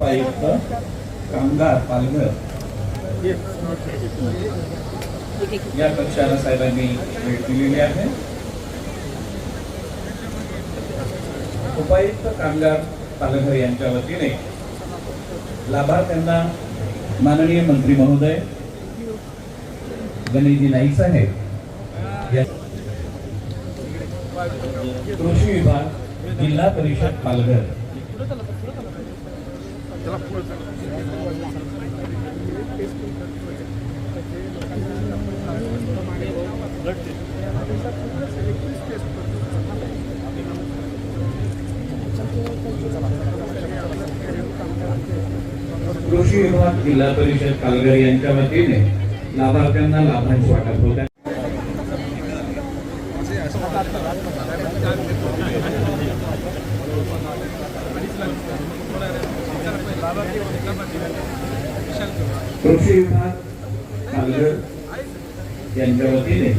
आयुक्त कामगार पालघर. या कक्षाला साहेबांनी भेट दिलेली आहे. उपायुक्त कामगार पालघर यांच्या वतीने लाभार्थ्यांना माननीय मंत्री महोदय गणेशजी नाईक साहेब कृषी विभाग जिल्हा परिषद पालघर. कृषी विभाग जिल्हा परिषद पालघर यांच्या वतीने लाभार्थ्यांना लाभांश वाटप होत आहे. कृषी विभाग पालघर यांच्या वतीने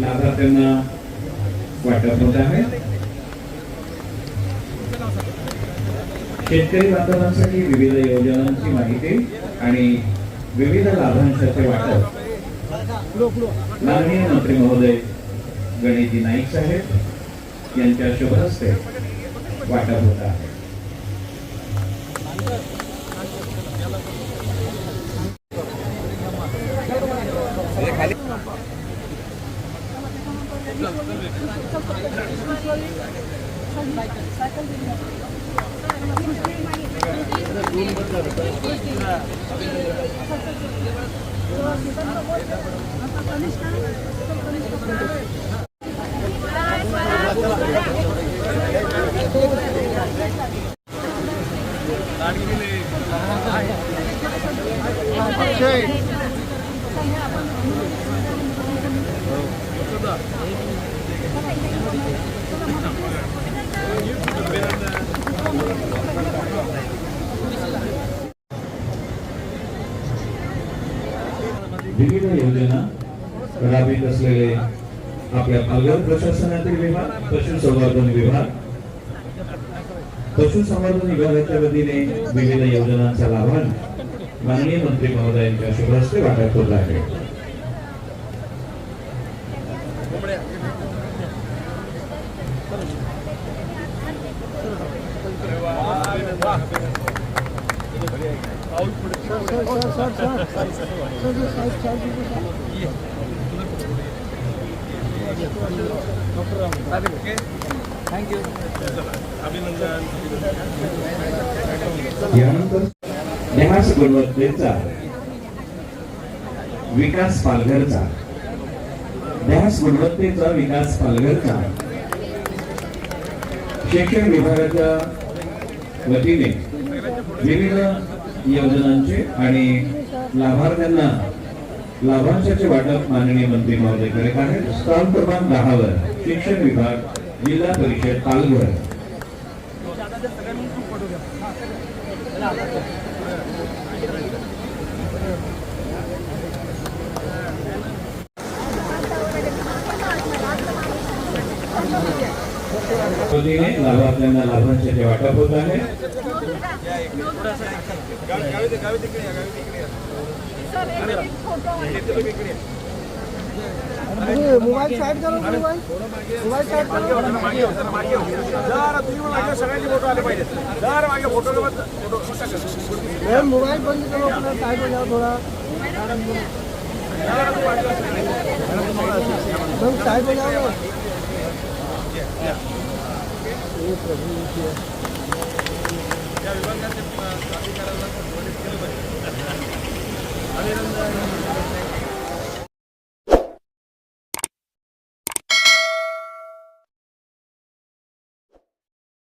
लाभार्थ्यांना वाटप होत आहे. शेतकरी बांधवांसाठी विविध योजनांची माहिती आणि विविध लाभांशाचे वाटप. माननीय मंत्री महोदय गणेशजी नाईक साहेब यांच्या शुभ हस्ते वाटप होत आहे. 私はそれを見たことない。विविध योजना राबवित असलेले आपल्या पालघर प्रशासनातील विभाग पशुसंवर्धन विभाग पशुसंवर्धन विभागाच्या वतीने विविध योजनांचा लाभांश माननीय मंत्री महोदयांच्या शुभ हस्ते वाटप होत आहे. यानंतर न्यास गुणवत्तेचा विकास पालघरचा. न्यास गुणवत्तेचा विकास पालघरचा. शिक्षण विभागाच्या वतीने विविध योजनांचे आणि लाभार्थ्यांना लाभांशाचे वाटप माननीय मंत्री महोदय करीत आहेत. स्थान क्रमांक दहावर शिक्षण विभाग जिल्हा परिषद पालघर. वतीने लाभार्थ्यांना लाभांशाचे वाटप होत आहे मोबाईल साईड करा मोबाईल मोबाईल साईड करो जरा तुम्ही फोटो आले पाहिजे फोटो फोटो बंद थोड़ा मैम साइड जाओ ना ये प्रभु ये क्या? या विभागाचे प्राधिकाऱ्याला संबोधित केलं पाहिजे अभिनंदन